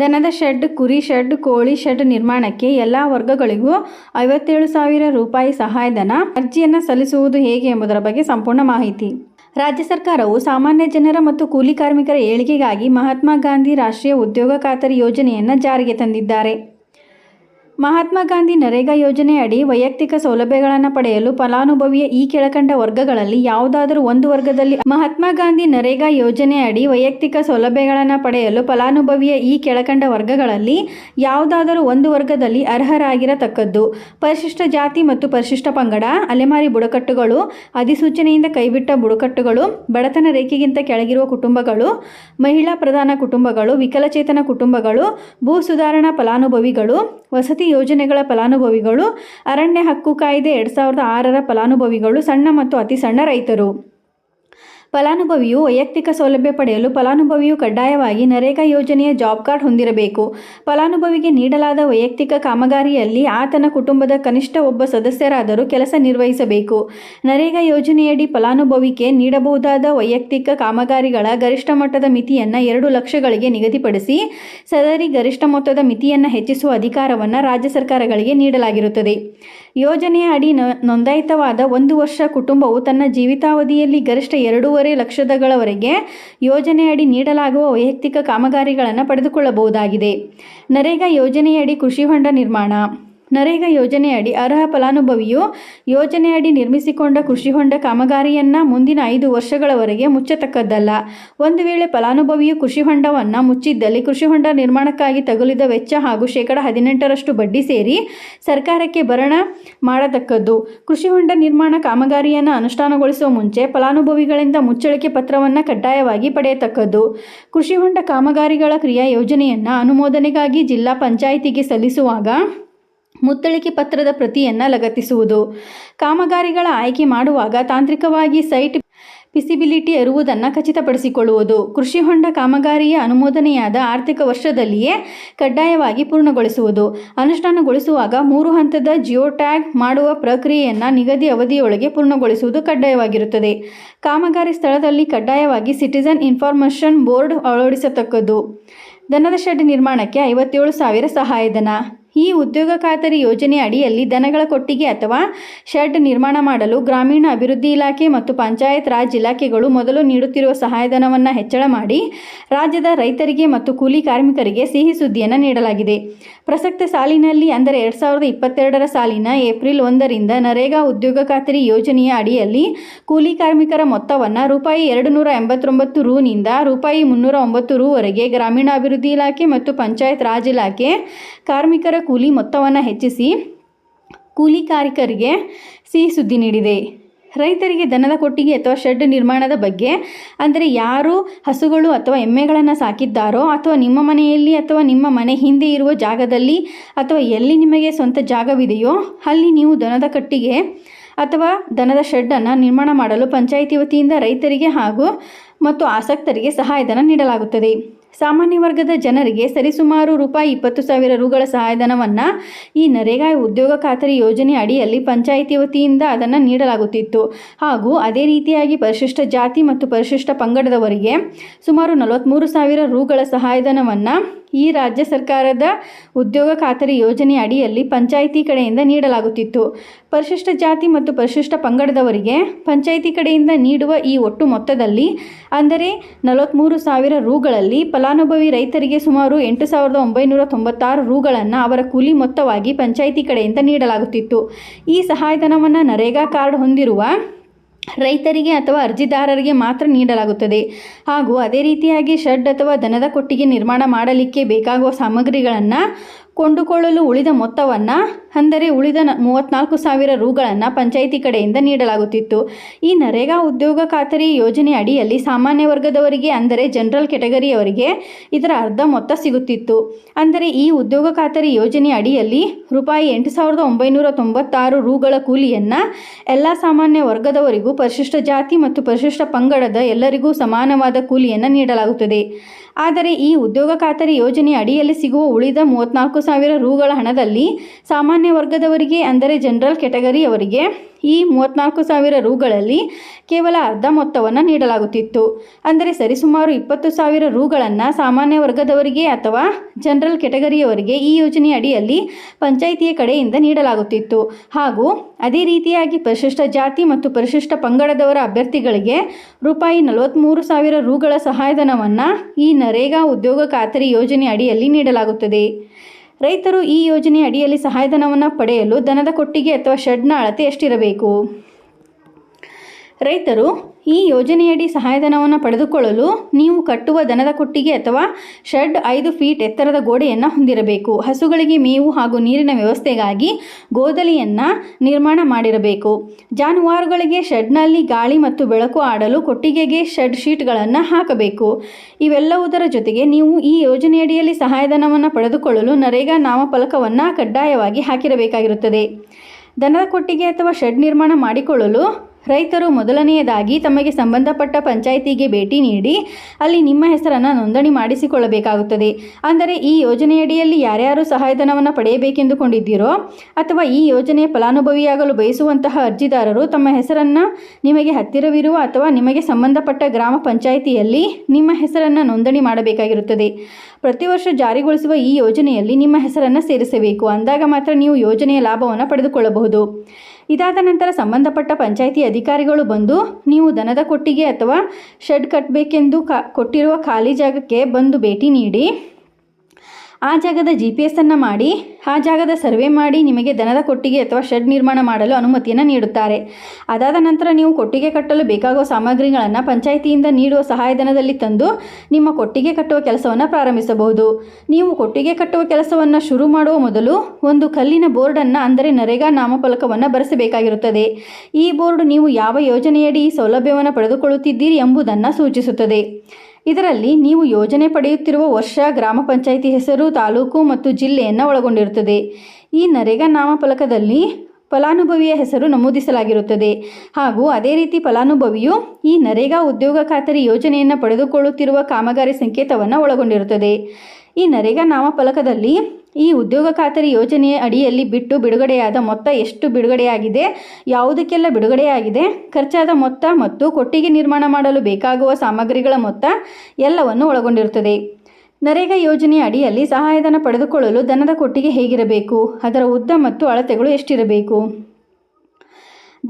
ದನದ ಶೆಡ್, ಕುರಿ ಶೆಡ್, ಕೋಳಿ ಶೆಡ್ ನಿರ್ಮಾಣಕ್ಕೆ ಎಲ್ಲ ವರ್ಗಗಳಿಗೂ ಐವತ್ತೇಳು ಸಾವಿರ ರೂಪಾಯಿ ಸಹಾಯಧನ ಅರ್ಜಿಯನ್ನು ಸಲ್ಲಿಸುವುದು ಹೇಗೆ ಎಂಬುದರ ಬಗ್ಗೆ ಸಂಪೂರ್ಣ ಮಾಹಿತಿ. ರಾಜ್ಯ ಸರ್ಕಾರವು ಸಾಮಾನ್ಯ ಜನರ ಮತ್ತು ಕೂಲಿ ಕಾರ್ಮಿಕರ ಏಳಿಗೆಗಾಗಿ ಮಹಾತ್ಮ ಗಾಂಧಿ ರಾಷ್ಟ್ರೀಯ ಉದ್ಯೋಗ ಖಾತರಿ ಯೋಜನೆಯನ್ನು ಜಾರಿಗೆ ತಂದಿದ್ದಾರೆ. ಮಹಾತ್ಮ ಗಾಂಧಿ ನರೇಗಾ ಯೋಜನೆ ಅಡಿ ವೈಯಕ್ತಿಕ ಸೌಲಭ್ಯಗಳನ್ನು ಪಡೆಯಲು ಫಲಾನುಭವಿಯ ಈ ಕೆಳಕಂಡ ವರ್ಗಗಳಲ್ಲಿ ಯಾವುದಾದರೂ ಒಂದು ವರ್ಗದಲ್ಲಿ ಮಹಾತ್ಮ ಗಾಂಧಿ ನರೇಗಾ ಯೋಜನೆ ಅಡಿ ವೈಯಕ್ತಿಕ ಸೌಲಭ್ಯಗಳನ್ನು ಪಡೆಯಲು ಫಲಾನುಭವಿಯ ಈ ಕೆಳಕಂಡ ವರ್ಗಗಳಲ್ಲಿ ಯಾವುದಾದರೂ ಒಂದು ವರ್ಗದಲ್ಲಿ ಅರ್ಹರಾಗಿರತಕ್ಕದ್ದು. ಪರಿಶಿಷ್ಟ ಜಾತಿ ಮತ್ತು ಪರಿಶಿಷ್ಟ ಪಂಗಡ, ಅಲೆಮಾರಿ ಬುಡಕಟ್ಟುಗಳು, ಅಧಿಸೂಚನೆಯಿಂದ ಕೈಬಿಟ್ಟ ಬುಡಕಟ್ಟುಗಳು, ಬಡತನ ರೇಖೆಗಿಂತ ಕೆಳಗಿರುವ ಕುಟುಂಬಗಳು, ಮಹಿಳಾ ಪ್ರಧಾನ ಕುಟುಂಬಗಳು, ವಿಕಲಚೇತನ ಕುಟುಂಬಗಳು, ಭೂ ಸುಧಾರಣಾ ಫಲಾನುಭವಿಗಳು, ವಸತಿ ಯೋಜನೆಗಳ ಫಲಾನುಭವಿಗಳು ಅರಣ್ಯ ಹಕ್ಕು ಕಾಯ್ದೆ ಎರಡು ಸಾವಿರದ ಆರರ ಫಲಾನುಭವಿಗಳು ಸಣ್ಣ ಮತ್ತು ಅತಿ ಸಣ್ಣ ರೈತರು. ಫಲಾನುಭವಿಯು ವೈಯಕ್ತಿಕ ಸೌಲಭ್ಯ ಪಡೆಯಲು ಫಲಾನುಭವಿಯು ಕಡ್ಡಾಯವಾಗಿ ನರೇಗಾ ಯೋಜನೆಯ ಜಾಬ್ ಕಾರ್ಡ್ ಹೊಂದಿರಬೇಕು. ಫಲಾನುಭವಿಗೆ ನೀಡಲಾದ ವೈಯಕ್ತಿಕ ಕಾಮಗಾರಿಯಲ್ಲಿ ಆತನ ಕುಟುಂಬದ ಕನಿಷ್ಠ ಒಬ್ಬ ಸದಸ್ಯರಾದರೂ ಕೆಲಸ ನಿರ್ವಹಿಸಬೇಕು. ನರೇಗಾ ಯೋಜನೆಯಡಿ ಫಲಾನುಭವಿಗೆ ನೀಡಬಹುದಾದ ವೈಯಕ್ತಿಕ ಕಾಮಗಾರಿಗಳ ಗರಿಷ್ಠ ಮಟ್ಟದ ಮಿತಿಯನ್ನು ಎರಡು ಲಕ್ಷಗಳಿಗೆ ನಿಗದಿಪಡಿಸಿ, ಸದರಿ ಗರಿಷ್ಠ ಮೊತ್ತದ ಮಿತಿಯನ್ನು ಹೆಚ್ಚಿಸುವ ಅಧಿಕಾರವನ್ನು ರಾಜ್ಯ ಸರ್ಕಾರಗಳಿಗೆ ನೀಡಲಾಗಿರುತ್ತದೆ. ಯೋಜನೆಯ ಅಡಿ ನೋಂದಾಯಿತವಾದ ಒಂದು ವರ್ಷ ಕುಟುಂಬವು ತನ್ನ ಜೀವಿತಾವಧಿಯಲ್ಲಿ ಗರಿಷ್ಠ ಎರಡೂವರೆ ಲಕ್ಷದಗಳವರೆಗೆ ಯೋಜನೆಯಡಿ ನೀಡಲಾಗುವ ವೈಯಕ್ತಿಕ ಕಾಮಗಾರಿಗಳನ್ನು ಪಡೆದುಕೊಳ್ಳಬಹುದಾಗಿದೆ. ನರೇಗಾ ಯೋಜನೆಯಡಿ ಕೃಷಿ ಹೊಂಡ ನಿರ್ಮಾಣ ನರೇಗಾ ಯೋಜನೆಯಡಿ ಅರ್ಹ ಫಲಾನುಭವಿಯು ಯೋಜನೆಯಡಿ ನಿರ್ಮಿಸಿಕೊಂಡ ಕೃಷಿ ಹೊಂಡ ಕಾಮಗಾರಿಯನ್ನು ಮುಂದಿನ ಐದು ವರ್ಷಗಳವರೆಗೆ ಮುಚ್ಚತಕ್ಕದ್ದಲ್ಲ. ಒಂದು ವೇಳೆ ಫಲಾನುಭವಿಯು ಕೃಷಿ ಹೊಂಡವನ್ನು ಮುಚ್ಚಿದ್ದಲ್ಲಿ ಕೃಷಿ ಹೊಂಡ ನಿರ್ಮಾಣಕ್ಕಾಗಿ ತಗುಲಿದ ವೆಚ್ಚ ಹಾಗೂ ಶೇಕಡ ಹದಿನೆಂಟರಷ್ಟು ಬಡ್ಡಿ ಸೇರಿ ಸರ್ಕಾರಕ್ಕೆ ಭರಣ ಮಾಡತಕ್ಕದ್ದು. ಕೃಷಿ ಹೊಂಡ ನಿರ್ಮಾಣ ಕಾಮಗಾರಿಯನ್ನು ಅನುಷ್ಠಾನಗೊಳಿಸುವ ಮುಂಚೆ ಫಲಾನುಭವಿಗಳಿಂದ ಮುಚ್ಚಳಿಕೆ ಪತ್ರವನ್ನು ಕಡ್ಡಾಯವಾಗಿ ಪಡೆಯತಕ್ಕದ್ದು. ಕೃಷಿ ಹೊಂಡ ಕಾಮಗಾರಿಗಳ ಕ್ರಿಯಾ ಯೋಜನೆಯನ್ನು ಅನುಮೋದನೆಗಾಗಿ ಜಿಲ್ಲಾ ಪಂಚಾಯಿತಿಗೆ ಸಲ್ಲಿಸುವಾಗ ಮುತ್ತಳಿಕೆ ಪತ್ರದ ಪ್ರತಿಯನ್ನು ಲಗತ್ತಿಸುವುದು. ಕಾಮಗಾರಿಗಳ ಆಯ್ಕೆ ಮಾಡುವಾಗ ತಾಂತ್ರಿಕವಾಗಿ ಸೈಟ್ ಪಿಸಿಬಿಲಿಟಿ ಇರುವುದನ್ನು ಖಚಿತಪಡಿಸಿಕೊಳ್ಳುವುದು. ಕೃಷಿ ಹೊಂಡ ಕಾಮಗಾರಿಯ ಅನುಮೋದನೆಯಾದ ಆರ್ಥಿಕ ವರ್ಷದಲ್ಲಿಯೇ ಕಡ್ಡಾಯವಾಗಿ ಪೂರ್ಣಗೊಳಿಸುವುದು. ಅನುಷ್ಠಾನಗೊಳಿಸುವಾಗ ಮೂರು ಹಂತದ ಜಿಯೋ ಟ್ಯಾಗ್ ಮಾಡುವ ಪ್ರಕ್ರಿಯೆಯನ್ನು ನಿಗದಿ ಅವಧಿಯೊಳಗೆ ಪೂರ್ಣಗೊಳಿಸುವುದು ಕಡ್ಡಾಯವಾಗಿರುತ್ತದೆ. ಕಾಮಗಾರಿ ಸ್ಥಳದಲ್ಲಿ ಕಡ್ಡಾಯವಾಗಿ ಸಿಟಿಸನ್ ಇನ್ಫಾರ್ಮೇಷನ್ ಬೋರ್ಡ್ ಅಳವಡಿಸತಕ್ಕದ್ದು. ದನದ ಶೆಡ್ ನಿರ್ಮಾಣಕ್ಕೆ ಐವತ್ತೇಳು ಸಾವಿರ ಸಹಾಯಧನ. ಈ ಉದ್ಯೋಗ ಖಾತರಿ ಯೋಜನೆ ಅಡಿಯಲ್ಲಿ ದನಗಳ ಕೊಟ್ಟಿಗೆ ಅಥವಾ ಶೆಡ್ ನಿರ್ಮಾಣ ಮಾಡಲು ಗ್ರಾಮೀಣ ಅಭಿವೃದ್ಧಿ ಇಲಾಖೆ ಮತ್ತು ಪಂಚಾಯತ್ ರಾಜ್ ಇಲಾಖೆಗಳು ಮೊದಲು ನೀಡುತ್ತಿರುವ ಸಹಾಯಧನವನ್ನು ಹೆಚ್ಚಳ ಮಾಡಿ ರಾಜ್ಯದ ರೈತರಿಗೆ ಮತ್ತು ಕೂಲಿ ಕಾರ್ಮಿಕರಿಗೆ ಸಿಹಿ ಸುದ್ದಿಯನ್ನು ನೀಡಲಾಗಿದೆ. ಪ್ರಸಕ್ತ ಸಾಲಿನಲ್ಲಿ ಅಂದರೆ ಎರಡು ಸಾವಿರದ ಇಪ್ಪತ್ತೆರಡರ ಸಾಲಿನ ಏಪ್ರಿಲ್ ಒಂದರಿಂದ ನರೇಗಾ ಉದ್ಯೋಗ ಖಾತರಿ ಯೋಜನೆಯ ಅಡಿಯಲ್ಲಿ ಕೂಲಿ ಕಾರ್ಮಿಕರ ಮೊತ್ತವನ್ನು ರೂಪಾಯಿ ಎರಡು ನೂರ ಎಂಬತ್ತೊಂಬತ್ತು ರೂನಿಂದ ರೂಪಾಯಿ ಮುನ್ನೂರ ಒಂಬತ್ತು ರೂವರೆಗೆ ಗ್ರಾಮೀಣಾಭಿವೃದ್ಧಿ ಇಲಾಖೆ ಮತ್ತು ಪಂಚಾಯತ್ ರಾಜ್ ಇಲಾಖೆ ಕಾರ್ಮಿಕರ ಕೂಲಿ ಮೊತ್ತವನ್ನು ಹೆಚ್ಚಿಸಿ ಕೂಲಿ ಕಾರ್ಮಿಕರಿಗೆ ಸಿಹಿ ಸುದ್ದಿ ನೀಡಿದೆ. ರೈತರಿಗೆ ದನದ ಕೊಟ್ಟಿಗೆ ಅಥವಾ ಶೆಡ್ ನಿರ್ಮಾಣದ ಬಗ್ಗೆ, ಅಂದರೆ ಯಾರು ಹಸುಗಳು ಅಥವಾ ಎಮ್ಮೆಗಳನ್ನು ಸಾಕಿದ್ದಾರೋ ಅಥವಾ ನಿಮ್ಮ ಮನೆಯಲ್ಲಿ ಅಥವಾ ನಿಮ್ಮ ಮನೆ ಹಿಂದೆ ಇರುವ ಜಾಗದಲ್ಲಿ ಅಥವಾ ಎಲ್ಲಿ ನಿಮಗೆ ಸ್ವಂತ ಜಾಗವಿದೆಯೋ ಅಲ್ಲಿ ನೀವು ದನದ ಕಟ್ಟಿಗೆ ಅಥವಾ ದನದ ಶೆಡ್ಡನ್ನು ನಿರ್ಮಾಣ ಮಾಡಲು ಪಂಚಾಯಿತಿ ವತಿಯಿಂದ ರೈತರಿಗೆ ಹಾಗೂ ಮತ್ತು ಆಸಕ್ತರಿಗೆ ಸಹಾಯಧನ ನೀಡಲಾಗುತ್ತದೆ. ಸಾಮಾನ್ಯ ವರ್ಗದ ಜನರಿಗೆ ಸರಿಸುಮಾರು ರೂಪಾಯಿ ಇಪ್ಪತ್ತು ಸಾವಿರ ರುಗಳ ಸಹಾಯಧನವನ್ನು ಈ ನರೇಗಾ ಉದ್ಯೋಗ ಖಾತರಿ ಯೋಜನೆ ಅಡಿಯಲ್ಲಿ ಪಂಚಾಯಿತಿ ವತಿಯಿಂದ ಅದನ್ನು ನೀಡಲಾಗುತ್ತಿತ್ತು. ಹಾಗೂ ಅದೇ ರೀತಿಯಾಗಿ ಪರಿಶಿಷ್ಟ ಜಾತಿ ಮತ್ತು ಪರಿಶಿಷ್ಟ ಪಂಗಡದವರಿಗೆ ಸುಮಾರು ನಲವತ್ತ್ಮೂರು ಸಾವಿರ ರುಗಳ ಸಹಾಯಧನವನ್ನು ಈ ರಾಜ್ಯ ಸರ್ಕಾರದ ಉದ್ಯೋಗ ಖಾತರಿ ಯೋಜನೆ ಅಡಿಯಲ್ಲಿ ಪಂಚಾಯಿತಿ ಕಡೆಯಿಂದ ನೀಡಲಾಗುತ್ತಿತ್ತು. ಪರಿಶಿಷ್ಟ ಜಾತಿ ಮತ್ತು ಪರಿಶಿಷ್ಟ ಪಂಗಡದವರಿಗೆ ಪಂಚಾಯಿತಿ ಕಡೆಯಿಂದ ನೀಡುವ ಈ ಒಟ್ಟು ಮೊತ್ತದಲ್ಲಿ ಅಂದರೆ ನಲವತ್ತ್ಮೂರು ಸಾವಿರ ರೂಗಳಲ್ಲಿ ಫಲಾನುಭವಿ ರೈತರಿಗೆ ಸುಮಾರು ಎಂಟು ಸಾವಿರದ ಒಂಬೈನೂರ ತೊಂಬತ್ತಾರು ರೂಗಳನ್ನು ಅವರ ಕೂಲಿ ಮೊತ್ತವಾಗಿ ಪಂಚಾಯಿತಿ ಕಡೆಯಿಂದ ನೀಡಲಾಗುತ್ತಿತ್ತು. ಈ ಸಹಾಯಧನವನ್ನು ನರೇಗಾ ಕಾರ್ಡ್ ಹೊಂದಿರುವ ರೈತರಿಗೆ ಅಥವಾ ಅರ್ಜಿದಾರರಿಗೆ ಮಾತ್ರ ನೀಡಲಾಗುತ್ತದೆ. ಹಾಗೂ ಅದೇ ರೀತಿಯಾಗಿ ಶೆಡ್ ಅಥವಾ ದನದ ಕೊಟ್ಟಿಗೆ ನಿರ್ಮಾಣ ಮಾಡಲಿಕ್ಕೆ ಬೇಕಾಗುವ ಸಾಮಗ್ರಿಗಳನ್ನು ಕೊಂಡುಕೊಳ್ಳಲು ಉಳಿದ ಮೊತ್ತವನ್ನು, ಅಂದರೆ ಉಳಿದ ಮೂವತ್ತ್ನಾಲ್ಕು ಸಾವಿರ ರೂಗಳನ್ನು ಪಂಚಾಯಿತಿ ಕಡೆಯಿಂದ ನೀಡಲಾಗುತ್ತಿತ್ತು. ಈ ನರೇಗಾ ಉದ್ಯೋಗ ಖಾತರಿ ಯೋಜನೆ ಅಡಿಯಲ್ಲಿ ಸಾಮಾನ್ಯ ವರ್ಗದವರಿಗೆ, ಅಂದರೆ ಜನರಲ್ ಕೆಟಗರಿಯವರಿಗೆ, ಇದರ ಅರ್ಧ ಮೊತ್ತ ಸಿಗುತ್ತಿತ್ತು. ಅಂದರೆ ಈ ಉದ್ಯೋಗ ಖಾತರಿ ಯೋಜನೆ ಅಡಿಯಲ್ಲಿ ರೂಪಾಯಿ ಎಂಟು ಸಾವಿರದ ಒಂಬೈನೂರ ತೊಂಬತ್ತಾರು ರೂಗಳ ಕೂಲಿಯನ್ನು ಎಲ್ಲ ಸಾಮಾನ್ಯ ವರ್ಗದವರಿಗೂ, ಪರಿಶಿಷ್ಟ ಜಾತಿ ಮತ್ತು ಪರಿಶಿಷ್ಟ ಪಂಗಡದ ಎಲ್ಲರಿಗೂ ಸಮಾನವಾದ ಕೂಲಿಯನ್ನು ನೀಡಲಾಗುತ್ತದೆ. ಆದರೆ ಈ ಉದ್ಯೋಗ ಖಾತರಿ ಯೋಜನೆ ಅಡಿಯಲ್ಲಿ ಸಿಗುವ ಉಳಿದ ಮೂವತ್ತ್ನಾಲ್ಕು ಸಾವಿರ ರೂಗಳ ಹಣದಲ್ಲಿ ಸಾಮಾನ್ಯ ವರ್ಗದವರಿಗೆ, ಅಂದರೆ ಜನರಲ್ ಕೆಟಗರಿಯವರಿಗೆ ಈ ಮೂವತ್ತ್ನಾಲ್ಕು ಸಾವಿರ ರೂಗಳಲ್ಲಿ ಕೇವಲ ಅರ್ಧ ಮೊತ್ತವನ್ನು ನೀಡಲಾಗುತ್ತಿತ್ತು. ಅಂದರೆ ಸರಿಸುಮಾರು ಇಪ್ಪತ್ತು ಸಾವಿರ ರೂಗಳನ್ನು ಸಾಮಾನ್ಯ ವರ್ಗದವರಿಗೆ ಅಥವಾ ಜನರಲ್ ಕೆಟಗರಿಯವರಿಗೆ ಈ ಯೋಜನೆ ಅಡಿಯಲ್ಲಿ ಪಂಚಾಯಿತಿಯ ಕಡೆಯಿಂದ ನೀಡಲಾಗುತ್ತಿತ್ತು. ಹಾಗೂ ಅದೇ ರೀತಿಯಾಗಿ ಪರಿಶಿಷ್ಟ ಜಾತಿ ಮತ್ತು ಪರಿಶಿಷ್ಟ ಪಂಗಡದವರ ಅಭ್ಯರ್ಥಿಗಳಿಗೆ ರೂಪಾಯಿ ನಲವತ್ತ್ಮೂರು ಸಾವಿರ ರೂಗಳ ಸಹಾಯಧನವನ್ನು ಈ ನರೇಗಾ ಉದ್ಯೋಗ ಖಾತರಿ ಯೋಜನೆ ಅಡಿಯಲ್ಲಿ ನೀಡಲಾಗುತ್ತದೆ. ರೈತರು ಈ ಯೋಜನೆ ಅಡಿಯಲ್ಲಿ ಸಹಾಯಧನವನ್ನು ಪಡೆಯಲು ದನದ ಕೊಟ್ಟಿಗೆ ಅಥವಾ ಶೆಡ್ನ ಅಳತೆ ಎಷ್ಟಿರಬೇಕು? ರೈತರು ಈ ಯೋಜನೆಯಡಿ ಸಹಾಯಧನವನ್ನು ಪಡೆದುಕೊಳ್ಳಲು ನೀವು ಕಟ್ಟುವ ದನದ ಕೊಟ್ಟಿಗೆ ಅಥವಾ ಶೆಡ್ ಐದು ಫೀಟ್ ಎತ್ತರದ ಗೋಡೆಯನ್ನು ಹೊಂದಿರಬೇಕು. ಹಸುಗಳಿಗೆ ಮೇವು ಹಾಗೂ ನೀರಿನ ವ್ಯವಸ್ಥೆಗಾಗಿ ಗೋದಲಿಯನ್ನು ನಿರ್ಮಾಣ ಮಾಡಿರಬೇಕು. ಜಾನುವಾರುಗಳಿಗೆ ಶೆಡ್ನಲ್ಲಿ ಗಾಳಿ ಮತ್ತು ಬೆಳಕು ಆಡಲು ಕೊಟ್ಟಿಗೆಗೆ ಶೆಡ್ ಶೀಟ್ಗಳನ್ನು ಹಾಕಬೇಕು. ಇವೆಲ್ಲವುದರ ಜೊತೆಗೆ ನೀವು ಈ ಯೋಜನೆಯಡಿಯಲ್ಲಿ ಸಹಾಯಧನವನ್ನು ಪಡೆದುಕೊಳ್ಳಲು ನರೇಗಾ ನಾಮಫಲಕವನ್ನು ಕಡ್ಡಾಯವಾಗಿ ಹಾಕಿರಬೇಕಾಗಿರುತ್ತದೆ. ದನದ ಕೊಟ್ಟಿಗೆ ಅಥವಾ ಶೆಡ್ ನಿರ್ಮಾಣ ಮಾಡಿಕೊಳ್ಳಲು ರೈತರು ಮೊದಲನೆಯದಾಗಿ ತಮಗೆ ಸಂಬಂಧಪಟ್ಟ ಪಂಚಾಯಿತಿಗೆ ಭೇಟಿ ನೀಡಿ ಅಲ್ಲಿ ನಿಮ್ಮ ಹೆಸರನ್ನು ನೋಂದಣಿ ಮಾಡಿಸಿಕೊಳ್ಳಬೇಕಾಗುತ್ತದೆ. ಅಂದರೆ ಈ ಯೋಜನೆಯಡಿಯಲ್ಲಿ ಯಾರ್ಯಾರು ಸಹಾಯಧನವನ್ನು ಪಡೆಯಬೇಕೆಂದುಕೊಂಡಿದ್ದೀರೋ ಅಥವಾ ಈ ಯೋಜನೆಯ ಫಲಾನುಭವಿಯಾಗಲು ಬಯಸುವಂತಹ ಅರ್ಜಿದಾರರು ತಮ್ಮ ಹೆಸರನ್ನು ನಿಮಗೆ ಹತ್ತಿರವಿರುವ ಅಥವಾ ನಿಮಗೆ ಸಂಬಂಧಪಟ್ಟ ಗ್ರಾಮ ಪಂಚಾಯಿತಿಯಲ್ಲಿ ನಿಮ್ಮ ಹೆಸರನ್ನು ನೋಂದಣಿ ಮಾಡಬೇಕಾಗಿರುತ್ತದೆ. ಪ್ರತಿ ವರ್ಷ ಜಾರಿಗೊಳಿಸುವ ಈ ಯೋಜನೆಯಲ್ಲಿ ನಿಮ್ಮ ಹೆಸರನ್ನು ಸೇರಿಸಬೇಕು. ಅಂದಾಗ ಮಾತ್ರ ನೀವು ಯೋಜನೆಯ ಲಾಭವನ್ನು ಪಡೆದುಕೊಳ್ಳಬಹುದು. ಇದಾದ ನಂತರ ಸಂಬಂಧಪಟ್ಟ ಪಂಚಾಯಿತಿ ಅಧಿಕಾರಿಗಳು ಬಂದು, ನೀವು ದನದ ಕೊಟ್ಟಿಗೆ ಅಥವಾ ಶೆಡ್ ಕಟ್ಟಬೇಕೆಂದು ಕೊಟ್ಟಿರುವ ಖಾಲಿ ಜಾಗಕ್ಕೆ ಬಂದು ಭೇಟಿ ನೀಡಿ. ಆ ಜಾಗದ ಜಿ ಪಿ ಎಸ್ಸನ್ನು ಮಾಡಿ, ಆ ಜಾಗದ ಸರ್ವೆ ಮಾಡಿ ನಿಮಗೆ ದನದ ಕೊಟ್ಟಿಗೆ ಅಥವಾ ಶೆಡ್ ನಿರ್ಮಾಣ ಮಾಡಲು ಅನುಮತಿಯನ್ನು ನೀಡುತ್ತಾರೆ. ಅದಾದ ನಂತರ ನೀವು ಕೊಟ್ಟಿಗೆ ಕಟ್ಟಲು ಬೇಕಾಗುವ ಸಾಮಗ್ರಿಗಳನ್ನು ಪಂಚಾಯಿತಿಯಿಂದ ನೀಡುವ ಸಹಾಯಧನದಲ್ಲಿ ತಂದು ನಿಮ್ಮ ಕೊಟ್ಟಿಗೆ ಕಟ್ಟುವ ಕೆಲಸವನ್ನು ಪ್ರಾರಂಭಿಸಬಹುದು. ನೀವು ಕೊಟ್ಟಿಗೆ ಕಟ್ಟುವ ಕೆಲಸವನ್ನು ಶುರು ಮಾಡುವ ಮೊದಲು ಒಂದು ಕಲ್ಲಿನ ಬೋರ್ಡನ್ನು ಅಂದರೆ ನರೇಗಾ ನಾಮಫಲಕವನ್ನು ಬರೆಸಬೇಕಾಗಿರುತ್ತದೆ. ಈ ಬೋರ್ಡ್ ನೀವು ಯಾವ ಯೋಜನೆಯಡಿ ಈ ಸೌಲಭ್ಯವನ್ನು ಪಡೆದುಕೊಳ್ಳುತ್ತಿದ್ದೀರಿ ಎಂಬುದನ್ನು ಸೂಚಿಸುತ್ತದೆ. ಇದರಲ್ಲಿ ನೀವು ಯೋಜನೆ ಪಡೆಯುತ್ತಿರುವ ವರ್ಷ ಗ್ರಾಮ ಪಂಚಾಯಿತಿ ಹೆಸರು, ತಾಲೂಕು ಮತ್ತು ಜಿಲ್ಲೆಯನ್ನು ಒಳಗೊಂಡಿರುತ್ತದೆ. ಈ ನರೇಗಾ ನಾಮಫಲಕದಲ್ಲಿ ಫಲಾನುಭವಿಯ ಹೆಸರು ನಮೂದಿಸಲಾಗಿರುತ್ತದೆ. ಹಾಗೂ ಅದೇ ರೀತಿ ಫಲಾನುಭವಿಯು ಈ ನರೇಗಾ ಉದ್ಯೋಗ ಖಾತರಿ ಯೋಜನೆಯನ್ನು ಪಡೆದುಕೊಳ್ಳುತ್ತಿರುವ ಕಾಮಗಾರಿ ಸಂಕೇತವನ್ನು ಒಳಗೊಂಡಿರುತ್ತದೆ. ಈ ನರೇಗಾ ನಾಮಫಲಕದಲ್ಲಿ ಈ ಉದ್ಯೋಗ ಖಾತರಿ ಯೋಜನೆಯ ಅಡಿಯಲ್ಲಿ ಬಿಟ್ಟು ಬಿಡುಗಡೆಯಾದ ಮೊತ್ತ ಎಷ್ಟು ಬಿಡುಗಡೆಯಾಗಿದೆ, ಯಾವುದಕ್ಕೆಲ್ಲ ಬಿಡುಗಡೆಯಾಗಿದೆ, ಖರ್ಚಾದ ಮೊತ್ತ ಮತ್ತು ಕೊಟ್ಟಿಗೆ ನಿರ್ಮಾಣ ಮಾಡಲು ಬೇಕಾಗುವ ಸಾಮಗ್ರಿಗಳ ಮೊತ್ತ ಎಲ್ಲವನ್ನು ಒಳಗೊಂಡಿರುತ್ತದೆ. ನರೇಗಾ ಯೋಜನೆಯ ಅಡಿಯಲ್ಲಿ ಸಹಾಯಧನ ಪಡೆದುಕೊಳ್ಳಲು ದನದ ಕೊಟ್ಟಿಗೆ ಹೇಗಿರಬೇಕು? ಅದರ ಉದ್ದ ಮತ್ತು ಅಳತೆಗಳು ಎಷ್ಟಿರಬೇಕು?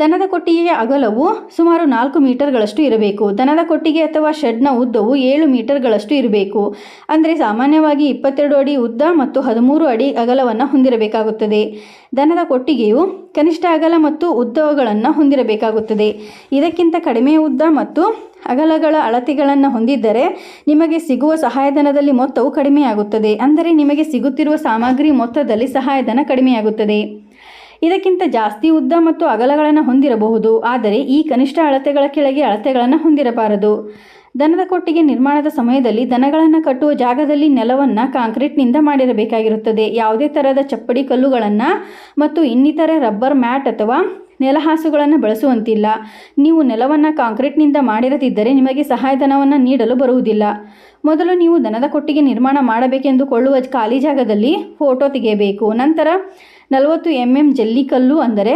ದನದ ಕೊಟ್ಟಿಗೆಯ ಅಗಲವು ಸುಮಾರು ನಾಲ್ಕು ಮೀಟರ್ಗಳಷ್ಟು ಇರಬೇಕು. ದನದ ಕೊಟ್ಟಿಗೆ ಅಥವಾ ಶೆಡ್ನ ಉದ್ದವು ಏಳು ಮೀಟರ್ಗಳಷ್ಟು ಇರಬೇಕು. ಅಂದರೆ ಸಾಮಾನ್ಯವಾಗಿ ಇಪ್ಪತ್ತೆರಡು ಅಡಿ ಉದ್ದ ಮತ್ತು ಹದಿಮೂರು ಅಡಿ ಅಗಲವನ್ನು ಹೊಂದಿರಬೇಕಾಗುತ್ತದೆ. ದನದ ಕೊಟ್ಟಿಗೆಯು ಕನಿಷ್ಠ ಅಗಲ ಮತ್ತು ಉದ್ದಗಳನ್ನು ಹೊಂದಿರಬೇಕಾಗುತ್ತದೆ. ಇದಕ್ಕಿಂತ ಕಡಿಮೆ ಉದ್ದ ಮತ್ತು ಅಗಲಗಳ ಅಳತೆಗಳನ್ನು ಹೊಂದಿದ್ದರೆ ನಿಮಗೆ ಸಿಗುವ ಸಹಾಯಧನದಲ್ಲಿ ಮೊತ್ತವು ಕಡಿಮೆಯಾಗುತ್ತದೆ. ಅಂದರೆ ನಿಮಗೆ ಸಿಗುತ್ತಿರುವ ಸಾಮಗ್ರಿ ಮೊತ್ತದಲ್ಲಿ ಸಹಾಯಧನ ಕಡಿಮೆಯಾಗುತ್ತದೆ. ಇದಕ್ಕಿಂತ ಜಾಸ್ತಿ ಉದ್ದ ಮತ್ತು ಅಗಲಗಳನ್ನು ಹೊಂದಿರಬಹುದು, ಆದರೆ ಈ ಕನಿಷ್ಠ ಅಳತೆಗಳ ಕೆಳಗೆ ಅಳತೆಗಳನ್ನು ಹೊಂದಿರಬಾರದು. ದನದ ಕೊಟ್ಟಿಗೆ ನಿರ್ಮಾಣದ ಸಮಯದಲ್ಲಿ ದನಗಳನ್ನು ಕಟ್ಟುವ ಜಾಗದಲ್ಲಿ ನೆಲವನ್ನು ಕಾಂಕ್ರೀಟ್ನಿಂದ ಮಾಡಿರಬೇಕಾಗಿರುತ್ತದೆ. ಯಾವುದೇ ಥರದ ಚಪ್ಪಡಿ ಕಲ್ಲುಗಳನ್ನು ಮತ್ತು ಇನ್ನಿತರೆ ರಬ್ಬರ್ ಮ್ಯಾಟ್ ಅಥವಾ ನೆಲಹಾಸುಗಳನ್ನು ಬಳಸುವಂತಿಲ್ಲ. ನೀವು ನೆಲವನ್ನು ಕಾಂಕ್ರೀಟ್ನಿಂದ ಮಾಡಿರದಿದ್ದರೆ ನಿಮಗೆ ಸಹಾಯಧನವನ್ನು ನೀಡಲು ಬರುವುದಿಲ್ಲ. ಮೊದಲು ನೀವು ದನದ ಕೊಟ್ಟಿಗೆ ನಿರ್ಮಾಣ ಮಾಡಬೇಕೆಂದುಕೊಳ್ಳುವ ಖಾಲಿ ಜಾಗದಲ್ಲಿ ಫೋಟೋ ತೆಗೆಯಬೇಕು. ನಂತರ ನಲವತ್ತು ಎಂ ಎಂ ಜಲ್ಲಿಕಲ್ಲು ಅಂದರೆ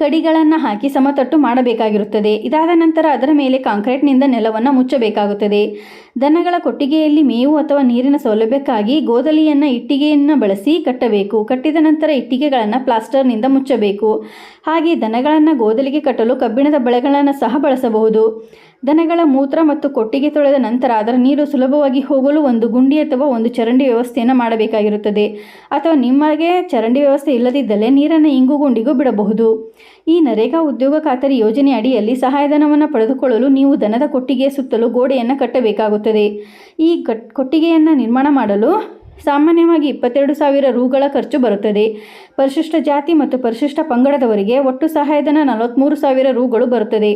ಕಡಿಗಳನ್ನು ಹಾಕಿ ಸಮತಟ್ಟು ಮಾಡಬೇಕಾಗಿರುತ್ತದೆ. ಇದಾದ ನಂತರ ಅದರ ಮೇಲೆ ಕಾಂಕ್ರೀಟ್ನಿಂದ ನೆಲವನ್ನು ಮುಚ್ಚಬೇಕಾಗುತ್ತದೆ. ದನಗಳ ಕೊಟ್ಟಿಗೆಯಲ್ಲಿ ಮೇವು ಅಥವಾ ನೀರಿನ ಸೌಲಭ್ಯಕ್ಕಾಗಿ ಗೋದಲಿಯನ್ನು ಇಟ್ಟಿಗೆಯನ್ನು ಬಳಸಿ ಕಟ್ಟಬೇಕು. ಕಟ್ಟಿದ ನಂತರ ಇಟ್ಟಿಗೆಗಳನ್ನು ಪ್ಲಾಸ್ಟರ್ನಿಂದ ಮುಚ್ಚಬೇಕು. ಹಾಗೆ ದನಗಳನ್ನು ಗೋದಲಿಗೆ ಕಟ್ಟಲು ಕಬ್ಬಿಣದ ಬಳೆಗಳನ್ನು ಸಹ ಬಳಸಬಹುದು. ದನಗಳ ಮೂತ್ರ ಮತ್ತು ಕೊಟ್ಟಿಗೆ ತೊಳೆದ ನಂತರ ಅದರ ನೀರು ಸುಲಭವಾಗಿ ಹೋಗಲು ಒಂದು ಗುಂಡಿ ಅಥವಾ ಒಂದು ಚರಂಡಿ ವ್ಯವಸ್ಥೆಯನ್ನು ಮಾಡಬೇಕಾಗಿರುತ್ತದೆ. ಅಥವಾ ನಿಮಗೆ ಚರಂಡಿ ವ್ಯವಸ್ಥೆ ಇಲ್ಲದಿದ್ದಲ್ಲಿ ನೀರನ್ನು ಇಂಗು ಗುಂಡಿಗೂ ಬಿಡಬಹುದು. ಈ ನರೇಗಾ ಉದ್ಯೋಗ ಖಾತರಿ ಯೋಜನೆ ಅಡಿಯಲ್ಲಿ ಸಹಾಯಧನವನ್ನು ಪಡೆದುಕೊಳ್ಳಲು ನೀವು ದನದ ಕೊಟ್ಟಿಗೆಯ ಸುತ್ತಲೂ ಗೋಡೆಯನ್ನು ಕಟ್ಟಬೇಕಾಗುತ್ತದೆ. ಈ ಕಟ್, ಕೊಟ್ಟಿಗೆಯನ್ನು ನಿರ್ಮಾಣ ಮಾಡಲು ಸಾಮಾನ್ಯವಾಗಿ ಇಪ್ಪತ್ತೆರಡು ಸಾವಿರ ರೂಗಳ ಖರ್ಚು ಬರುತ್ತದೆ. ಪರಿಶಿಷ್ಟ ಜಾತಿ ಮತ್ತು ಪರಿಶಿಷ್ಟ ಪಂಗಡದವರಿಗೆ ಒಟ್ಟು ಸಹಾಯಧನ ನಲವತ್ತ್ಮೂರು ಸಾವಿರ ರೂಗಳು ಬರುತ್ತದೆ.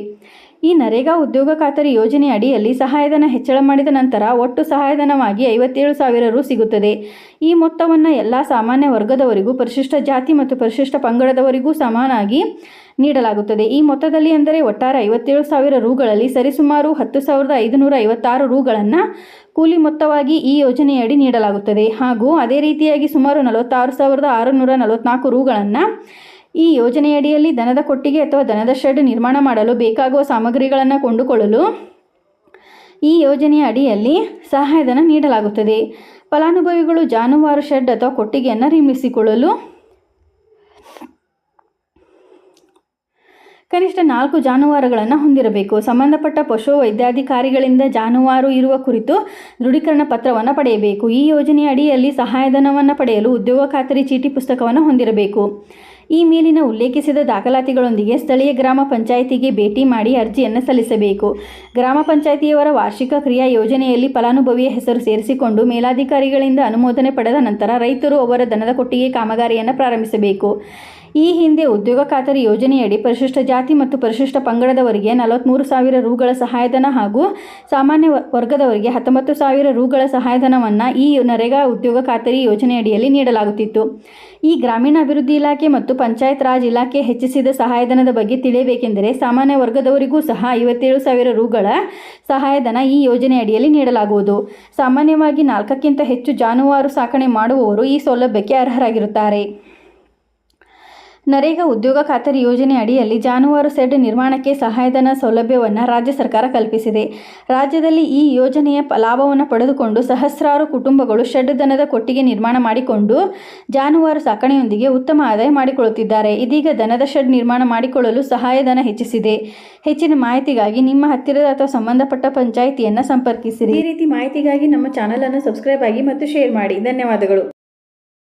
ಈ ನರೇಗಾ ಉದ್ಯೋಗ ಖಾತರಿ ಯೋಜನೆ ಅಡಿಯಲ್ಲಿ ಸಹಾಯಧನ ಹೆಚ್ಚಳ ಮಾಡಿದ ನಂತರ ಒಟ್ಟು ಸಹಾಯಧನವಾಗಿ ಐವತ್ತೇಳು ಸಾವಿರ ರು ಸಿಗುತ್ತದೆ. ಈ ಮೊತ್ತವನ್ನು ಎಲ್ಲ ಸಾಮಾನ್ಯ ವರ್ಗದವರಿಗೂ, ಪರಿಶಿಷ್ಟ ಜಾತಿ ಮತ್ತು ಪರಿಶಿಷ್ಟ ಪಂಗಡದವರಿಗೂ ಸಮಾನಾಗಿ ನೀಡಲಾಗುತ್ತದೆ. ಈ ಮೊತ್ತದಲ್ಲಿ ಅಂದರೆ ಒಟ್ಟಾರೆ ಐವತ್ತೇಳು ಸಾವಿರ ರೂಗಳಲ್ಲಿ ಸರಿಸುಮಾರು ಹತ್ತು ಸಾವಿರದ ಐದುನೂರ ಐವತ್ತಾರು ರುಗಳನ್ನು ಕೂಲಿ ಮೊತ್ತವಾಗಿ ಈ ಯೋಜನೆಯಡಿ ನೀಡಲಾಗುತ್ತದೆ. ಹಾಗೂ ಅದೇ ರೀತಿಯಾಗಿ ಸುಮಾರು ನಲವತ್ತಾರು ಸಾವಿರದ ಆರುನೂರ ನಲವತ್ತ್ನಾಲ್ಕು ರುಗಳನ್ನು ಈ ಯೋಜನೆಯಡಿಯಲ್ಲಿ ದನದ ಕೊಟ್ಟಿಗೆ ಅಥವಾ ದನದ ಶೆಡ್ ನಿರ್ಮಾಣ ಮಾಡಲು ಬೇಕಾಗುವ ಸಾಮಗ್ರಿಗಳನ್ನು ಕೊಂಡುಕೊಳ್ಳಲು ಈ ಯೋಜನೆಯ ಅಡಿಯಲ್ಲಿ ಸಹಾಯಧನ ನೀಡಲಾಗುತ್ತದೆ. ಫಲಾನುಭವಿಗಳು ಜಾನುವಾರು ಶೆಡ್ ಅಥವಾ ಕೊಟ್ಟಿಗೆಯನ್ನು ನಿರ್ಮಿಸಿಕೊಳ್ಳಲು ಕನಿಷ್ಠ ನಾಲ್ಕು ಜಾನುವಾರುಗಳನ್ನು ಹೊಂದಿರಬೇಕು. ಸಂಬಂಧಪಟ್ಟ ಪಶು ವೈದ್ಯಾಧಿಕಾರಿಗಳಿಂದ ಜಾನುವಾರು ಇರುವ ಕುರಿತು ದೃಢೀಕರಣ ಪತ್ರವನ್ನು ಪಡೆಯಬೇಕು. ಈ ಯೋಜನೆಯ ಅಡಿಯಲ್ಲಿ ಸಹಾಯಧನವನ್ನು ಪಡೆಯಲು ಉದ್ಯೋಗ ಖಾತರಿ ಚೀಟಿ ಪುಸ್ತಕವನ್ನು ಹೊಂದಿರಬೇಕು. ಈ ಮೇಲಿನ ಉಲ್ಲೇಖಿಸಿದ ದಾಖಲಾತಿಗಳೊಂದಿಗೆ ಸ್ಥಳೀಯ ಗ್ರಾಮ ಪಂಚಾಯಿತಿಗೆ ಭೇಟಿ ಮಾಡಿ ಅರ್ಜಿಯನ್ನು ಸಲ್ಲಿಸಬೇಕು. ಗ್ರಾಮ ಪಂಚಾಯಿತಿಯವರ ವಾರ್ಷಿಕ ಕ್ರಿಯಾ ಯೋಜನೆಯಲ್ಲಿ ಫಲಾನುಭವಿಯ ಹೆಸರು ಸೇರಿಸಿಕೊಂಡು ಮೇಲಾಧಿಕಾರಿಗಳಿಂದ ಅನುಮೋದನೆ ಪಡೆದ ನಂತರ ರೈತರು ಅವರ ದನದ ಕೊಟ್ಟಿಗೆ ಕಾಮಗಾರಿಯನ್ನು ಪ್ರಾರಂಭಿಸಬೇಕು. ಈ ಹಿಂದೆ ಉದ್ಯೋಗ ಖಾತರಿ ಯೋಜನೆಯಡಿ ಪರಿಶಿಷ್ಟ ಜಾತಿ ಮತ್ತು ಪರಿಶಿಷ್ಟ ಪಂಗಡದವರಿಗೆ ನಲವತ್ತ್ಮೂರು ಸಾವಿರ ರೂಗಳ ಸಹಾಯಧನ ಹಾಗೂ ಸಾಮಾನ್ಯ ವರ್ಗದವರಿಗೆ ಹತ್ತೊಂಬತ್ತು ಸಾವಿರ ರೂಗಳ ಸಹಾಯಧನವನ್ನು ಈ ನರೇಗಾ ಉದ್ಯೋಗ ಖಾತರಿ ಯೋಜನೆಯಡಿಯಲ್ಲಿ ನೀಡಲಾಗುತ್ತಿತ್ತು. ಈ ಗ್ರಾಮೀಣಾಭಿವೃದ್ಧಿ ಇಲಾಖೆ ಮತ್ತು ಪಂಚಾಯತ್ ರಾಜ್ ಇಲಾಖೆ ಹೆಚ್ಚಿಸಿದ ಸಹಾಯಧನದ ಬಗ್ಗೆ ತಿಳಿಯಬೇಕೆಂದರೆ ಸಾಮಾನ್ಯ ವರ್ಗದವರಿಗೂ ಸಹ ಐವತ್ತೇಳು ಸಾವಿರ ರೂಗಳ ಸಹಾಯಧನ ಈ ಯೋಜನೆಯಡಿಯಲ್ಲಿ ನೀಡಲಾಗುವುದು. ಸಾಮಾನ್ಯವಾಗಿ ನಾಲ್ಕಕ್ಕಿಂತ ಹೆಚ್ಚು ಜಾನುವಾರು ಸಾಕಣೆ ಮಾಡುವವರು ಈ ಸೌಲಭ್ಯಕ್ಕೆ ಅರ್ಹರಾಗಿರುತ್ತಾರೆ. ನರೇಗಾ ಉದ್ಯೋಗ ಖಾತರಿ ಯೋಜನೆ ಅಡಿಯಲ್ಲಿ ಜಾನುವಾರು ಸೆಡ್ ನಿರ್ಮಾಣಕ್ಕೆ ಸಹಾಯಧನ ಸೌಲಭ್ಯವನ್ನು ರಾಜ್ಯ ಸರ್ಕಾರ ಕಲ್ಪಿಸಿದೆ. ರಾಜ್ಯದಲ್ಲಿ ಈ ಯೋಜನೆಯ ಲಾಭವನ್ನು ಪಡೆದುಕೊಂಡು ಸಹಸ್ರಾರು ಕುಟುಂಬಗಳು ಶೆಡ್ ದನದ ಕೊಟ್ಟಿಗೆ ನಿರ್ಮಾಣ ಮಾಡಿಕೊಂಡು ಜಾನುವಾರು ಸಾಕಣೆಯೊಂದಿಗೆ ಉತ್ತಮ ಆದಾಯ ಮಾಡಿಕೊಳ್ಳುತ್ತಿದ್ದಾರೆ. ಇದೀಗ ದನದ ಶೆಡ್ ನಿರ್ಮಾಣ ಮಾಡಿಕೊಳ್ಳಲು ಸಹಾಯಧನ ಹೆಚ್ಚಿಸಿದೆ. ಹೆಚ್ಚಿನ ಮಾಹಿತಿಗಾಗಿ ನಿಮ್ಮ ಹತ್ತಿರದ ಅಥವಾ ಸಂಬಂಧಪಟ್ಟ ಪಂಚಾಯಿತಿಯನ್ನು ಸಂಪರ್ಕಿಸಿರಿ. ಈ ರೀತಿ ಮಾಹಿತಿಗಾಗಿ ನಮ್ಮ ಚಾನಲನ್ನು ಸಬ್ಸ್ಕ್ರೈಬ್ ಆಗಿ ಮತ್ತು ಶೇರ್ ಮಾಡಿ. ಧನ್ಯವಾದಗಳು.